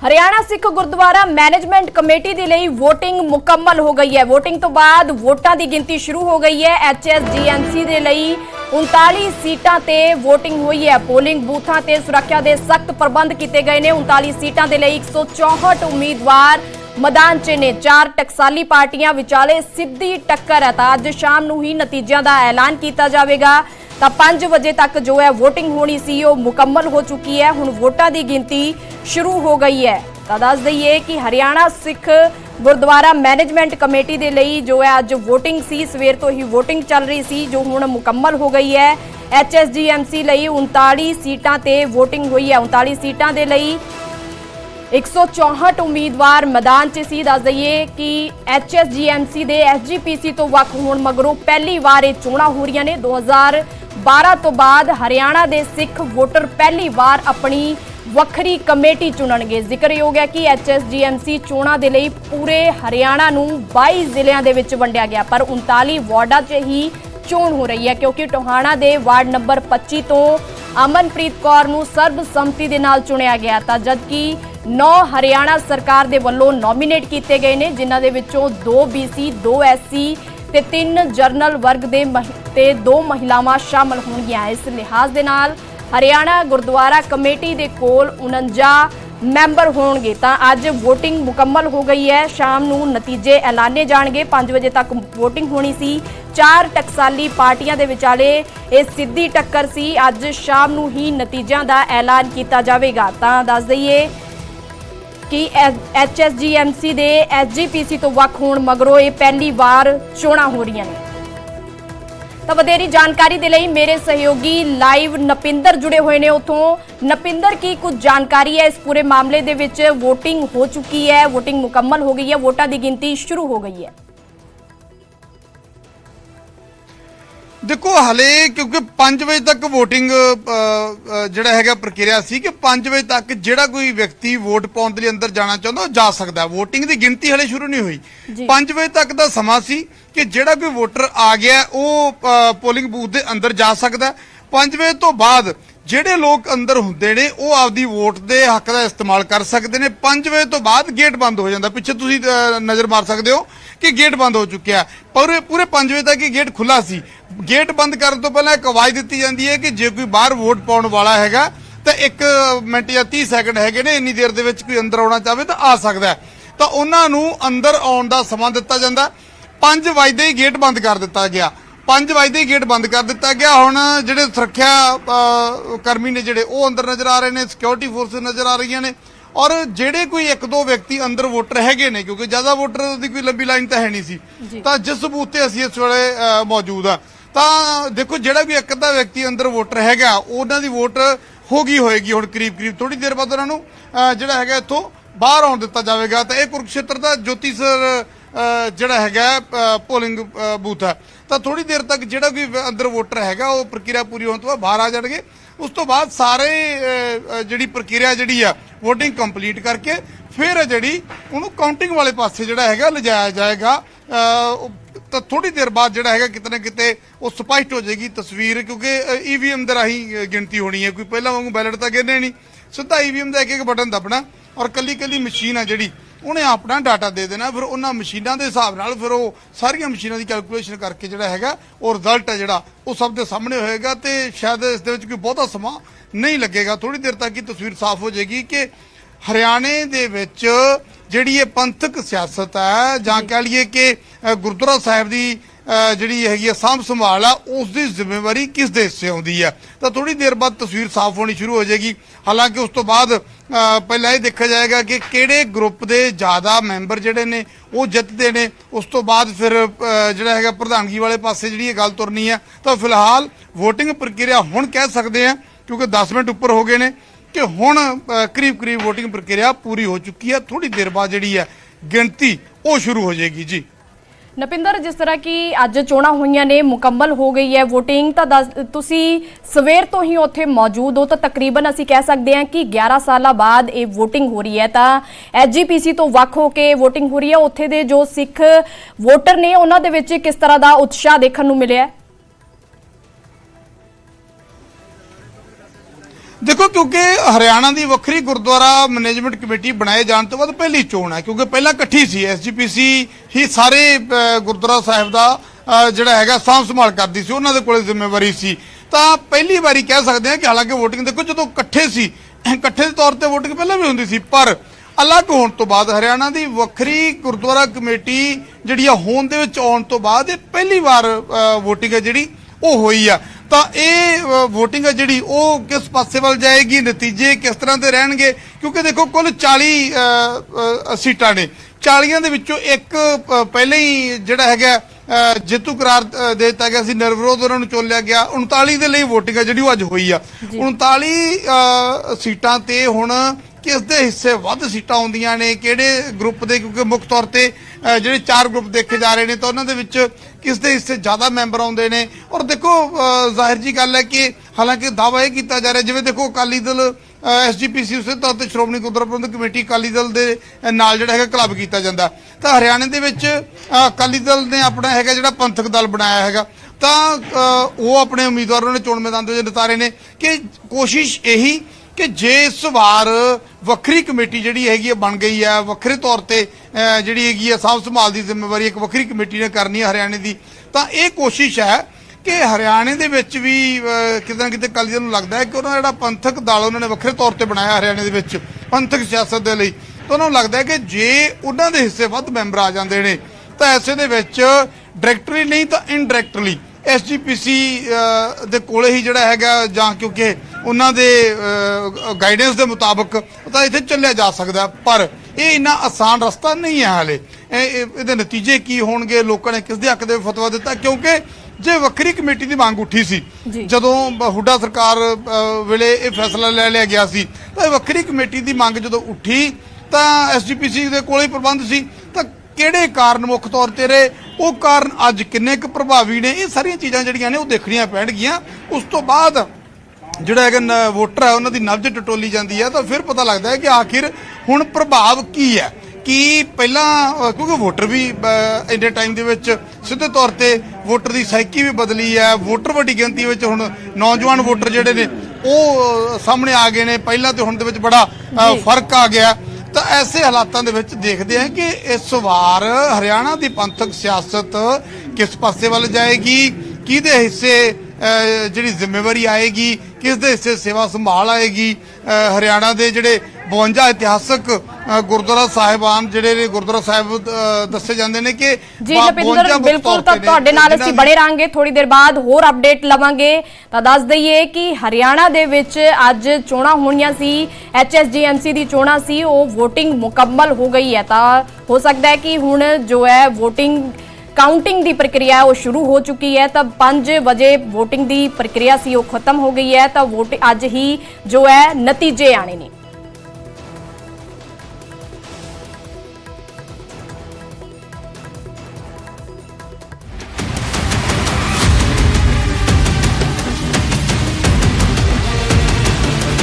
Haryana Sikh Gurdwara management committee ਦੇ ਲਈ VOTING ਮੁਕੰਮਲ ਹੋ ਗਈ ਹੈ। VOTING ਤੋਂ ਬਾਅਦ ਵੋਟਾਂ ਦੀ ਗਿਣਤੀ ਸ਼ੁਰੂ ਹੋ ਗਈ ਹੈ। HSGMC ਦੇ ਲਈ 39 ਸੀਟਾਂ ਤੇ VOTING ਹੋਈ ਹੈ। ਪੋਲਿੰਗ ਬੂਥਾਂ ਤੇ ਸੁਰੱਖਿਆ ਦੇ ਸਖਤ ਪ੍ਰਬੰਧ ਕੀਤੇ ਗਏ ਨੇ। 39 ਸੀਟਾਂ ਦੇ ਲਈ 164 ਉਮੀਦਵਾਰ ਮੈਦਾਨ 'ਚ ਨੇ। ਚਾਰ ਟਕਸਾਲੀ ਪਾਰਟੀਆਂ ਵਿਚਾਲੇ ਸਿੱਧੀ ਟੱਕਰ ਹੈ ਤਾਂ ਅੱਜ ਸ਼ਾਮ ਨੂੰ ਹੀ ਨਤੀਜਿਆਂ ਦਾ ਐਲਾਨ ਕੀਤਾ ਜਾਵੇਗਾ। ਤਾਂ 5 ਵਜੇ ਤੱਕ ਜੋ ਹੈ VOTING ਹੋਣੀ ਸੀ, ਉਹ ਮੁਕੰਮਲ ਹੋ ਚੁੱਕੀ ਹੈ। ਹੁਣ ਵੋਟਾਂ ਦੀ ਗਿਣਤੀ ਸ਼ੁਰੂ ਹੋ ਗਈ ਹੈ। ਤਾਂ ਦੱਸ ਦਈਏ ਕਿ ਹਰਿਆਣਾ ਸਿੱਖ ਗੁਰਦੁਆਰਾ ਮੈਨੇਜਮੈਂਟ ਕਮੇਟੀ ਦੇ ਲਈ ਜੋ ਹੈ ਅੱਜ VOTING ਸੀ, ਸਵੇਰ ਤੋਂ ਹੀ VOTING ਚੱਲ ਰਹੀ ਸੀ, ਜੋ ਹੁਣ ਮੁਕੰਮਲ ਹੋ ਗਈ ਹੈ। HSGMC ਲਈ 39 ਸੀਟਾਂ ਤੇ VOTING ਹੋਈ ਹੈ। 39 ਸੀਟਾਂ ਦੇ ਲਈ 164 ਉਮੀਦਵਾਰ ਮੈਦਾਨ 'ਚ ਸੀ। ਦੱਸ ਦਈਏ ਕਿ HSGMC ਦੇ SGPC ਤੋਂ ਵੱਖ ਹੋਣ ਮਗਰੋਂ ਪਹਿਲੀ ਵਾਰ ਇਹ ਚੋਣਾਂ ਹੋ ਰਹੀਆਂ ਨੇ। 2012 ਤੋਂ ਬਾਅਦ ਹਰਿਆਣਾ ਦੇ ਸਿੱਖ ਵੋਟਰ ਪਹਿਲੀ ਵਾਰ ਆਪਣੀ ਵੱਖਰੀ ਕਮੇਟੀ ਚੁਣਨਗੇ। ਜ਼ਿਕਰਯੋਗ ਹੈ ਕਿ HSGMC ਚੋਣਾਂ ਦੇ ਲਈ ਪੂਰੇ ਹਰਿਆਣਾ ਨੂੰ 22 ਜ਼ਿਲ੍ਹਿਆਂ ਦੇ ਵਿੱਚ ਵੰਡਿਆ ਗਿਆ, ਪਰ 39 ਵਾਰਡਾਂ 'ਚ ਹੀ ਚੋਣ ਹੋ ਰਹੀ ਹੈ, ਕਿਉਂਕਿ ਟੋਹਾਣਾ ਦੇ ਵਾਰਡ ਨੰਬਰ 25 ਤੋਂ ਅਮਨਪ੍ਰੀਤ ਕੌਰ ਨੂੰ ਸਰਬਸੰਮਤੀ ਦੇ ਨਾਲ ਚੁਣਿਆ ਗਿਆ ਤਾਂ ਜਦਕਿ 9 ਹਰਿਆਣਾ ਸਰਕਾਰ ਦੇ ਵੱਲੋਂ ਨੋਮੀਨੇਟ ਕੀਤੇ ਗਏ ਨੇ, ਜਿਨ੍ਹਾਂ ਦੇ ਵਿੱਚੋਂ 2 BC 2 SC ਤੇ 3 ਜਰਨਲ ਵਰਗ ਦੇ ਮਹਿ- ਤੇ 2 ਮਹਿਲਾਵਾਂ ਸ਼ਾਮਲ ਹੋਣਗੀਆਂ। ਇਸ ਲਿਹਾਜ਼ ਦੇ ਨਾਲ ਹਰਿਆਣਾ ਗੁਰਦੁਆਰਾ ਕਮੇਟੀ ਦੇ ਕੋਲ 49 ਮੈਂਬਰ ਹੋਣਗੇ। ਤਾਂ ਅੱਜ VOTING ਮੁਕੰਮਲ ਹੋ ਗਈ ਹੈ। ਸ਼ਾਮ ਨੂੰ ਨਤੀਜੇ ਐਲਾਨੇ ਜਾਣਗੇ। 5 ਵਜੇ ਤੱਕ VOTING ਹੋਣੀ ਸੀ। ਚਾਰ ਟਕਸਾਲੀ ਪਾਰਟੀਆਂ ਦੇ ਵਿਚਾਲੇ ਇਹ ਸਿੱਧੀ ਟੱਕਰ ਸੀ। ਅੱਜ ਸ਼ਾਮ ਨੂੰ ਹੀ ਨਤੀਜਿਆਂ ਦਾ ਐਲਾਨ ਕੀਤਾ ਜਾਵੇਗਾ। ਤਾਂ ਦੱਸ ਦਈਏ ਕਿ ਐਚਐਸਜੀਐਮਸੀ ਦੇ ਐਸਜੀਪੀਸੀ ਤੋਂ ਵੱਖ ਹੋਣ ਮਗਰੋਂ ਇਹ ਪਹਿਲੀ ਵਾਰ ਚੋਣਾਂ ਹੋ ਰਹੀਆਂ ਨੇ। ਤਾਂ ਵਧੇਰੀ ਜਾਣਕਾਰੀ ਦੇ ਲਈ ਮੇਰੇ ਸਹਿਯੋਗੀ ਲਾਈਵ ਨਪਿੰਦਰ ਜੁੜੇ ਹੋਏ ਨੇ ਉਥੋਂ। ਨਪਿੰਦਰ, ਕੀ ਕੁਝ ਜਾਣਕਾਰੀ ਹੈ? ਇਸ ਪੂਰੇ ਮਾਮਲੇ ਦੇ ਵਿੱਚ VOTING ਹੋ ਚੁੱਕੀ ਹੈ VOTING ਮੁਕੰਮਲ ਹੋ ਗਈ ਹੈ, ਵੋਟਾਂ ਦੀ ਗਿਣਤੀ ਸ਼ੁਰੂ ਹੋ ਗਈ ਹੈ। ਦੇਖੋ ਹਲੇ ਕਿਉਂਕਿ 5 ਵਜੇ ਤੱਕ VOTING ਜਿਹੜਾ ਹੈਗਾ ਪ੍ਰਕਿਰਿਆ ਸੀ ਕਿ 5 ਵਜੇ ਤੱਕ ਜਿਹੜਾ ਕੋਈ ਵਿਅਕਤੀ ਵੋਟ ਪਾਉਣ ਦੇ ਲਈ ਅੰਦਰ ਜਾਣਾ ਚਾਹੁੰਦਾ ਉਹ ਜਾ ਸਕਦਾ। VOTING ਦੀ ਗਿਣਤੀ ਹਲੇ ਸ਼ੁਰੂ ਨਹੀਂ ਹੋਈ। ਜੀ। 5 ਵਜੇ ਤੱਕ ਦਾ ਸਮਾਂ ਸੀ ਕਿ ਜਿਹੜਾ ਕੋਈ ਵੋਟਰ ਆ ਗਿਆ ਉਹ ਪੋਲਿੰਗ ਬੂਥ ਦੇ ਅੰਦਰ ਜਾ ਸਕਦਾ। 5 ਵਜੇ ਤੋਂ ਬਾਅਦ ਜਿਹੜੇ ਲੋਕ ਅੰਦਰ ਹੁੰਦੇ ਨੇ ਉਹ ਆਪਦੀ ਵੋਟ ਦੇ ਹੱਕ ਦਾ ਇਸਤੇਮਾਲ ਕਰ ਸਕਦੇ ਨੇ। 5 ਵਜੇ ਤੋਂ ਬਾਅਦ ਗੇਟ ਬੰਦ ਹੋ ਜਾਂਦਾ। ਪਿੱਛੇ ਤੁਸੀਂ ਨਜ਼ਰ ਮਾਰ ਸਕਦੇ ਹੋ। ਕਿ ਗੇਟ ਬੰਦ ਹੋ ਚੁੱਕਿਆ ਪੂਰੇ ਪੂਰੇ 5 ਵਜੇ ਤੱਕ ਇਹ ਗੇਟ ਖੁੱਲਾ ਸੀ। ਗੇਟ ਬੰਦ ਕਰਨ ਤੋਂ ਪਹਿਲਾਂ ਇੱਕ ਆਵਾਜ਼ ਦਿੱਤੀ ਜਾਂਦੀ ਹੈ ਕਿ ਜੇ ਕੋਈ ਬਾਹਰ ਵੋਟ ਪਾਉਣ ਵਾਲਾ ਹੈਗਾ, ਤਾਂ 1 ਮਿੰਟ ਜਾਂ 30 ਸੈਕਿੰਡ ਹੈਗੇ ਨੇ, ਇੰਨੀ ਦੇਰ ਦੇ ਵਿੱਚ ਕੋਈ ਅੰਦਰ ਆਉਣਾ ਚਾਹਵੇ ਤਾਂ ਆ ਸਕਦਾ ਤਾਂ ਉਹਨਾਂ ਨੂੰ ਅੰਦਰ ਆਉਣ ਦਾ ਸਮਾਂ ਦਿੱਤਾ ਜਾਂਦਾ। 5 ਵਜੇ ਹੀ ਗੇਟ ਬੰਦ ਕਰ ਦਿੱਤਾ ਗਿਆ। 5 ਵਜੇ ਹੀ ਗੇਟ ਬੰਦ ਕਰ ਦਿੱਤਾ ਗਿਆ। ਹੁਣ ਜਿਹੜੇ ਸੁਰੱਖਿਆ ਕਰਮੀ ਨੇ ਜਿਹੜੇ ਉਹ ਅੰਦਰ ਨਜ਼ਰ ਆ ਰਹੇ ਨੇ ਸਿਕਿਉਰਿਟੀ ਫੋਰਸ ਨਜ਼ਰ ਆ ਰਹੀਆਂ ਨੇ। ਔਰ ਜਿਹੜੇ ਕੋਈ ਇੱਕ ਦੋ ਵਿਅਕਤੀ ਅੰਦਰ ਵੋਟਰ ਹੈਗੇ ਨੇ ਕਿਉਂਕਿ ਜ਼ਿਆਦਾ ਵੋਟਰ ਦੀ ਕੋਈ ਲੰਬੀ ਲਾਈਨ ਤਾਂ ਹੈ ਨਹੀਂ। ਸੀ ਤਾਂ ਜਿਸ ਬੂਥ ਤੇ ਅਸੀਂ ਇਸ ਵੇਲੇ ਮੌਜੂਦ ਆ ਤਾਂ ਦੇਖੋ ਜਿਹੜਾ ਵੀ ਇੱਕ ਅੱਧਾ ਵਿਅਕਤੀ ਅੰਦਰ ਵੋਟਰ ਹੈਗਾ ਉਹਨਾਂ ਦੀ ਵੋਟ ਹੋ ਗਈ ਹੋਏਗੀ ਹੁਣ ਕਰੀਬ ਕਰੀਬ ਥੋੜੀ ਦੇਰ ਬਾਅਦ ਉਹਨਾਂ ਨੂੰ ਜਿਹੜਾ ਹੈਗਾ ਇੱਥੋਂ ਬਾਹਰ ਆਉਣ ਦਿੱਤਾ ਜਾਵੇਗਾ ਤਾਂ ਇਹ ਕੁਰੂਕਸ਼ੇਤਰ ਦਾ ਜੋਤੀ ਸਰ ਜਿਹੜਾ ਹੈਗਾ ਪੋਲਿੰਗ ਬੂਥ ਹੈ। ਤਾਂ ਥੋੜੀ ਦੇਰ ਤੱਕ ਜਿਹੜਾ ਕੋਈ ਅੰਦਰ ਵੋਟਰ ਹੈਗਾ, ਉਹ ਪ੍ਰਕਿਰਿਆ ਪੂਰੀ ਹੋਣ ਤੋਂ ਬਾਅਦ ਬਾਹਰ ਆ ਜਾਣਗੇ। ਉਸ ਤੋਂ ਬਾਅਦ ਸਾਰੇ ਜਿਹੜੀ ਪ੍ਰਕਿਰਿਆ ਜਿਹੜੀ ਆ, VOTING ਕੰਪਲੀਟ ਕਰਕੇ ਫਿਰ ਜਿਹੜੀ ਉਹਨੂੰ ਕਾਊਂਟਿੰਗ ਵਾਲੇ ਪਾਸੇ ਜਿਹੜਾ ਹੈਗਾ, ਲਿਜਾਇਆ ਜਾਏਗਾ। ਤਾਂ ਥੋੜੀ ਦੇਰ ਬਾਅਦ ਜਿਹੜਾ ਹੈਗਾ, ਕਿਤੇ ਨਾ ਕਿਤੇ ਉਹ ਸਪਸ਼ਟ ਹੋ ਜਾਏਗੀ ਤਸਵੀਰ, ਕਿਉਂਕਿ ਈਵੀਐਮ ਦੇ ਰਾਹੀਂ ਗਿਣਤੀ ਹੋਣੀ ਹੈ। ਕੋਈ ਪਹਿਲਾਂ ਵਾਂਗੂ ਬੈਲਟ ਤਾਂ ਗਿਰਨੇ ਨਹੀਂ। ਸਿੱਧਾ ਈਵੀਐਮ ਦਾ ਇੱਕ ਇੱਕ ਬਟਨ ਦਬਣਾ ਔਰ ਕੱਲੀ ਕੱਲੀ ਮਸ਼ੀਨ ਆ ਜਿਹੜੀ ਉਹਨੇ ਆਪਣਾ ਡਾਟਾ ਦੇ ਦੇਣਾ ਫਿਰ ਉਹਨਾਂ ਮਸ਼ੀਨਾਂ ਦੇ ਹਿਸਾਬ ਨਾਲ ਫਿਰ ਉਹ ਸਾਰੀਆਂ ਮਸ਼ੀਨਾਂ ਦੀ ਕੈਲਕੂਲੇਸ਼ਨ ਕਰਕੇ ਜਿਹੜਾ ਹੈਗਾ ਉਹ ਰਿਜ਼ਲਟ ਹੈ ਜਿਹੜਾ ਉਹ ਸਭ ਦੇ ਸਾਹਮਣੇ ਹੋਏਗਾ ਤੇ ਸ਼ਾਇਦ ਇਸ ਦੇ ਵਿੱਚ ਕੋਈ ਬਹੁਤਾ ਸਮਾਂ ਨਹੀਂ ਲੱਗੇਗਾ। ਥੋੜੀ ਦੇਰ ਤੱਕ ਹੀ ਤਸਵੀਰ ਸਾਫ਼ ਹੋ ਜਾਏਗੀ ਕਿ ਹਰਿਆਣੇ ਦੇ ਵਿੱਚ ਜਿਹੜੀ ਇਹ ਪੰਥਕ ਸਿਆਸਤ ਹੈ ਜਾਂ ਕਹਿ ਲਈਏ ਕਿ ਗੁਰਦੁਆਰਾ ਸਾਹਿਬ ਦੀ ਜਿਹੜੀ ਹੈਗੀ ਆ ਸਾਂਭ ਸੰਭਾਲ ਆ ਉਸ ਦੀ ਜ਼ਿੰਮੇਵਾਰੀ ਕਿਸ ਦੇ ਹਿੱਸੇ ਆਉਂਦੀ ਹੈ ਤਾਂ ਥੋੜੀ ਦੇਰ ਬਾਅਦ ਤਸਵੀਰ ਸਾਫ਼ ਹੋਣੀ ਸ਼ੁਰੂ ਹੋ ਜਾਏਗੀ। ਹਾਲਾਂਕਿ ਉਸ ਤੋਂ ਬਾਅਦ ਪਹਿਲਾਂ ਇਹ ਦੇਖਿਆ ਜਾਏਗਾ ਕਿ ਕਿਹੜੇ ਗਰੁੱਪ ਦੇ ਜ਼ਿਆਦਾ ਮੈਂਬਰ ਜਿਹੜੇ ਨੇ, ਉਹ ਜਿੱਤਦੇ ਨੇ। ਉਸ ਤੋਂ ਬਾਅਦ ਫਿਰ ਜਿਹੜਾ ਹੈਗਾ ਪ੍ਰਧਾਨਗੀ ਵਾਲੇ ਪਾਸੇ ਜਿਹੜੀ ਇਹ ਗੱਲ ਤੁਰਨੀ ਹੈ ਤਾਂ ਫਿਲਹਾਲ VOTING ਪ੍ਰਕਿਰਿਆ ਹੁਣ ਕਹਿ ਸਕਦੇ ਆ, ਕਿਉਂਕਿ 10 ਮਿੰਟ ਉੱਪਰ ਹੋ ਗਏ ਨੇ, ਕਿ ਹੁਣ ਕਰੀਬ ਕਰੀਬ VOTING ਪ੍ਰਕਿਰਿਆ ਪੂਰੀ ਹੋ ਚੁੱਕੀ ਹੈ ਥੋੜੀ ਦੇਰ ਬਾਅਦ ਜਿਹੜੀ ਹੈ ਗਿਣਤੀ ਉਹ ਸ਼ੁਰੂ ਹੋ ਜਾਏਗੀ। ਜੀ। ਨਪਿੰਦਰ, ਜਿਸ ਤਰ੍ਹਾਂ ਕਿ ਅੱਜ ਚੋਣਾਂ ਹੋਈਆਂ ਨੇ, ਮੁਕੰਮਲ ਹੋ ਗਈ ਹੈ VOTING ਤਾਂ ਦੱਸ- ਤੁਸੀਂ ਸਵੇਰ ਤੋਂ ਹੀ ਉੱਥੇ ਮੌਜੂਦ ਹੋ, ਤਾਂ ਤਕਰੀਬਨ ਅਸੀਂ ਕਹਿ ਸਕਦੇ ਹਾਂ ਕਿ 11 ਸਾਲਾਂ ਬਾਅਦ ਇਹ VOTING ਹੋ ਰਹੀ ਹੈ। ਤਾਂ ਐਸਜੀਪੀਸੀ ਤੋਂ ਵੱਖ ਹੋ ਕੇ VOTING ਹੋ ਰਹੀ ਹੈ। ਉੱਥੇ ਦੇ ਜੋ ਸਿੱਖ ਵੋਟਰ ਨੇ, ਉਹਨਾਂ ਦੇ ਵਿੱਚ ਕਿਸ ਤਰ੍ਹਾਂ ਦਾ ਉਤਸ਼ਾਹ ਦੇਖਣ ਨੂੰ ਮਿਲਿਆ ਹੈ? ਦੇਖੋ, ਕਿਉਂਕਿ ਹਰਿਆਣਾ ਦੀ ਵੱਖਰੀ ਗੁਰਦੁਆਰਾ ਮੈਨੇਜਮੈਂਟ ਕਮੇਟੀ ਬਣਾਏ ਜਾਣ ਤੋਂ ਬਾਅਦ ਪਹਿਲੀ ਚੋਣ ਹੈ, ਕਿਉਂਕਿ ਪਹਿਲਾਂ ਇਕੱਠੀ ਸੀ ਐਸਜੀਪੀਸੀ ਹੀ ਸਾਰੇ ਗੁਰਦੁਆਰਾ ਸਾਹਿਬ ਦਾ ਜਿਹੜਾ ਹੈਗਾ ਸਾਂਭ ਸੰਭਾਲ ਕਰਦੀ ਸੀ, ਉਹਨਾਂ ਦੇ ਕੋਲੇ ਜ਼ਿੰਮੇਵਾਰੀ ਸੀ। ਤਾਂ ਪਹਿਲੀ ਵਾਰੀ ਕਹਿ ਸਕਦੇ ਹਾਂ ਕਿ ਹਾਲਾਂਕਿ ਵੋਟਿੰਗ ਦੇਖੋ, ਜਦੋਂ ਇਕੱਠੇ ਸੀ, ਇਕੱਠੇ ਦੇ ਤੌਰ ਤੇ ਵੋਟਿੰਗ ਪਹਿਲਾਂ ਵੀ ਹੁੰਦੀ ਸੀ, ਪਰ ਅਲੱਗ ਹੋਣ ਤੋਂ ਬਾਅਦ ਹਰਿਆਣਾ ਦੀ ਵੱਖਰੀ ਗੁਰਦੁਆਰਾ ਕਮੇਟੀ ਜਿਹੜੀ ਆ, ਹੋਣ ਦੇ ਵਿੱਚ ਆਉਣ ਤੋਂ ਬਾਅਦ ਇਹ ਪਹਿਲੀ ਵਾਰ ਵੋਟਿੰਗ ਹੈ ਜਿਹੜੀ, ਉਹ ਹੋਈ ਆ। ਤਾਂ ਇਹ VOTING ਹੈ ਜਿਹੜੀ ਉਹ ਕਿਸ ਪਾਸੇ ਵੱਲ ਜਾਏਗੀ ਨਤੀਜੇ ਕਿਸ ਤਰ੍ਹਾਂ ਦੇ ਰਹਿਣਗੇ? ਕਿਉਂਕਿ ਦੇਖੋ ਕੁੱਲ 40 ਅ, ਅ, ਸੀਟਾਂ ਨੇ। 40 ਦੇ ਵਿੱਚੋਂ ਇੱਕ ਪਹਿਲਾਂ ਹੀ ਜਿਹੜਾ ਹੈਗਾ ਜੇਤੂ ਕਰਾਰ ਦੇ ਦਿੱਤਾ ਗਿਆ ਸੀ ਨਿਰਵਿਰੋਧ ਉਹਨਾਂ ਨੂੰ ਚੁਣ ਲਿਆ ਗਿਆ। 39 ਦੇ ਲਈ VOTING ਹੈ ਜਿਹੜੀ ਉਹ ਅੱਜ ਹੋਈ ਆ। 39 ਅ, ਸੀਟਾਂ ਤੇ ਹੁਣ ਕਿਸ ਦੇ ਹਿੱਸੇ ਵੱਧ ਸੀਟਾਂ ਆਉਂਦੀਆਂ ਨੇ ਕਿਹੜੇ ਗਰੁੱਪ ਦੇ? ਕਿਉਂਕਿ ਮੁੱਖ ਤੌਰ ਤੇ ਜਿਹੜੇ ਚਾਰ ਗਰੁੱਪ ਦੇਖੇ ਜਾ ਰਹੇ ਨੇ ਤਾਂ ਉਹਨਾਂ ਦੇ ਵਿੱਚ ਕਿਸ ਦੇ ਇਸ 'ਤੇ ਜ਼ਿਆਦਾ ਮੈਂਬਰ ਆਉਂਦੇ ਨੇ? ਔਰ ਦੇਖੋ ਜ਼ਾਹਿਰ ਜੀ ਗੱਲ ਹੈ ਕਿ ਹਾਲਾਂਕਿ ਦਾਅਵਾ ਇਹ ਕੀਤਾ ਜਾ ਰਿਹਾ, ਜਿਵੇਂ ਦੇਖੋ, ਅਕਾਲੀ ਦਲ ਐਸਜੀਪੀਸੀ ਉਸੇ ਤੌਰ ਤੇ ਸ਼੍ਰੋਮਣੀ ਗੁਰਦੁਆਰਾ ਪ੍ਰਬੰਧਕ ਕਮੇਟੀ ਅਕਾਲੀ ਦਲ ਦੇ ਨਾਲ ਜਿਹੜਾ ਹੈਗਾ ਕਲੱਬ ਕੀਤਾ ਜਾਂਦਾ। ਤਾਂ ਹਰਿਆਣੇ ਦੇ ਵਿੱਚ ਅਕਾਲੀ ਦਲ ਨੇ ਆਪਣਾ ਹੈਗਾ ਜਿਹੜਾ ਪੰਥਕ ਦਲ ਬਣਾਇਆ ਹੈਗਾ। ਤਾਂ ਉਹ ਆਪਣੇ ਉਮੀਦਵਾਰਾਂ ਨੇ ਚੋਣ ਮੈਦਾਨ ਦੇ ਵਿੱਚ ਨਿਤਾਰੇ ਨੇ ਕਿ ਕੋਸ਼ਿਸ਼ ਇਹੀ ਕਿ ਜੇ ਇਸ ਵਾਰ ਵੱਖਰੀ ਕਮੇਟੀ ਜਿਹੜੀ ਹੈਗੀ ਹੈ ਬਣ ਗਈ ਹੈ ਵੱਖਰੇ ਤੌਰ ਤੇ ਜਿਹੜੀ ਹੈਗੀ ਹੈ ਸਾਂਭ ਸੰਭਾਲ ਦੀ ਜ਼ਿੰਮੇਵਾਰੀ ਇੱਕ ਵੱਖਰੀ ਕਮੇਟੀ ਨੇ ਕਰਨੀ ਹੈ ਹਰਿਆਣੇ ਦੀ, ਤਾਂ ਇਹ ਕੋਸ਼ਿਸ਼ ਹੈ ਕਿ ਹਰਿਆਣੇ ਦੇ ਵਿੱਚ ਵੀ ਕਿਤੇ ਨਾ ਕਿਤੇ ਅਕਾਲੀ ਦਲ ਨੂੰ ਲੱਗਦਾ ਹੈ ਕਿ ਉਹਨਾਂ ਦਾ ਜਿਹੜਾ ਪੰਥਕ ਦਲ ਉਹਨਾਂ ਨੇ ਵੱਖਰੇ ਤੌਰ ਤੇ ਬਣਾਇਆ ਹਰਿਆਣੇ ਦੇ ਵਿੱਚ, ਪੰਥਕ ਸਿਆਸਤ ਦੇ ਲਈ। ਤਾਂ ਉਹਨਾਂ ਨੂੰ ਲੱਗਦਾ ਹੈ ਕਿ ਜੇ ਉਹਨਾਂ ਦੇ ਹਿੱਸੇ ਵੱਧ ਮੈਂਬਰ ਆ ਜਾਂਦੇ ਨੇ, ਤਾਂ ਐਸੇ ਦੇ ਵਿੱਚ ਡਾਇਰੈਕਟਰੀ ਨਹੀਂ, ਤਾਂ ਇਨਡਾਇਰੈਕਟਲੀ ਐਸਜੀਪੀਸੀ ਦੇ ਕੋਲੇ ਹੀ ਜਿਹੜਾ ਹੈਗਾ, ਜਾਂ ਕਿਉਂਕਿ ਉਹਨਾਂ ਦੇ ਗਾਈਡੈਂਸ ਦੇ ਮੁਤਾਬਕ ਤਾਂ ਇੱਥੇ ਚੱਲਿਆ ਜਾ ਸਕਦਾ। ਪਰ ਇਹ ਇੰਨਾ ਆਸਾਨ ਰਸਤਾ ਨਹੀਂ ਹੈ ਹਾਲੇ। ਇਹ- ਇਹ- ਇਹਦੇ ਨਤੀਜੇ ਕੀ ਹੋਣਗੇ? ਲੋਕਾਂ ਨੇ ਕਿਸ ਦੇ ਹੱਕ ਦੇ ਫਤਵਾ ਦਿੱਤਾ? ਕਿਉਂਕਿ ਜੇ ਵੱਖਰੀ ਕਮੇਟੀ ਦੀ ਮੰਗ ਉੱਠੀ ਸੀ। ਜਦੋਂ ਹੁੱਡਾ ਸਰਕਾਰ ਵੇਲੇ ਇਹ ਫੈਸਲਾ ਲੈ ਲਿਆ ਗਿਆ ਸੀ ਤਾਂ ਇਹ ਵੱਖਰੀ ਕਮੇਟੀ ਦੀ ਮੰਗ ਜਦੋਂ ਉੱਠੀ ਤਾਂ ਐਸਜੀਪੀਸੀ ਦੇ ਕੋਲੇ ਹੀ ਪ੍ਰਬੰਧ ਸੀ। ਤਾਂ ਕਿਹੜੇ ਕਾਰਨ ਮੁੱਖ ਤੌਰ ਤੇ ਰਹੇ? ਉਹ ਕਾਰਨ ਅੱਜ ਕਿੰਨੇ ਕੁ ਪ੍ਰਭਾਵੀ ਨੇ? ਇਹ ਸਾਰੀਆਂ ਚੀਜ਼ਾਂ ਜਿਹੜੀਆਂ ਨੇ ਉਹ ਦੇਖਣੀਆਂ ਪੈਣਗੀਆਂ। ਉਸ ਤੋਂ ਬਾਅਦ ਜਿਹੜਾ ਹੈਗਾ ਨ- ਵੋਟਰ ਹੈ ਉਹਨਾਂ ਦੀ ਨਬਜ ਟਟੋਲੀ ਜਾਂਦੀ ਹੈ ਤਾਂ ਫਿਰ ਪਤਾ ਲੱਗਦਾ ਹੈ ਕਿ ਆਖਿਰ ਹੁਣ ਪ੍ਰਭਾਵ ਕੀ ਹੈ? ਕਿ ਪਹਿਲਾਂ ਕਿਉਂਕਿ ਵੋਟਰ ਵੀ ਇੰਨੇ ਟਾਈਮ ਦੇ ਵਿੱਚ ਸਿੱਧੇ ਤੌਰ ਤੇ ਵੋਟਰ ਦੀ ਸਾਈਕੀ ਵੀ ਬਦਲੀ ਹੈ ਵੋਟਰ ਵੱਡੀ ਗਿਣਤੀ ਵਿੱਚ ਹੁਣ ਨੌਜਵਾਨ ਵੋਟਰ ਜਿਹੜੇ ਨੇ ਉਹ ਸਾਹਮਣੇ ਆ ਗਏ ਨੇ। ਪਹਿਲਾਂ ਤੇ ਹੁਣ ਦੇ ਵਿੱਚ ਬੜਾ। ਫ਼ਰਕ ਆ ਗਿਆ। ਤਾਂ ਐਸੇ ਹਾਲਾਤਾਂ ਦੇ ਵਿੱਚ ਦੇਖਦੇ ਹਾਂ ਕਿ ਇਸ ਵਾਰ ਹਰਿਆਣਾ ਦੀ ਪੰਥਕ ਸਿਆਸਤ ਕਿਸ ਪਾਸੇ ਵੱਲ ਜਾਏਗੀ? ਕਿਹਦੇ ਹਿੱਸੇ ਜਿਹੜੀ ਜ਼ਿੰਮੇਵਾਰੀ ਆਏਗੀ ਕਿਸ ਦੇ ਹਿੱਸੇ ਸੇਵਾ ਸੰਭਾਲ ਆਏਗੀ? ਹਰਿਆਣਾ ਦੇ ਜਿਹੜੇ 52 ਇਤਿਹਾਸਕ ਗੁਰਦੁਆਰਾ ਸਾਹਿਬਾਨ ਜਿਹੜੇ ਨੇ ਗੁਰਦੁਆਰਾ ਸਾਹਿਬ ਦੱਸੇ ਜਾਂਦੇ ਨੇ ਕਿ ਜੀ ਲਪਿੰਦਰ 52 ਮੁੱਖ ਬਿਲਕੁਲ ਤਾਂ ਤੁਹਾਡੇ ਨਾਲ ਅਸੀਂ ਬੜੇ ਰਾਂਗੇ ਥੋੜੀ ਦੇਰ ਬਾਅਦ ਹੋਰ ਅਪਡੇਟ ਲਵਾਂਗੇ। ਤਾਂ ਦੱਸ ਦਈਏ ਕਿ ਹਰਿਆਣਾ ਦੇ ਵਿੱਚ ਅੱਜ ਚੋਣਾਂ ਹੋਣੀਆਂ ਸੀ ਐਚਐਸਜੀਐਮਸੀ ਦੀ ਚੋਣਾਂ ਸੀ ਉਹ VOTING ਮੁਕੰਮਲ ਹੋ ਗਈ ਹੈ। ਤਾਂ ਹੋ ਸਕਦਾ ਹੈ ਕਿ ਹੁਣ ਜੋ ਹੈ VOTING ਕਾਊਂਟਿੰਗ ਦੀ ਪ੍ਰਕਿਰਿਆ ਉਹ ਸ਼ੁਰੂ ਹੋ ਚੁੱਕੀ ਹੈ, ਤਾਂ 5 ਵਜੇ VOTING ਦੀ ਪ੍ਰਕਿਰਿਆ ਸੀ, ਉਹ ਖਤਮ ਹੋ ਗਈ ਹੈ, ਤਾਂ ਵੋਟ ਅੱਜ ਹੀ ਜੋ ਹੈ ਨਤੀਜੇ ਆਣੇ ਨੇ।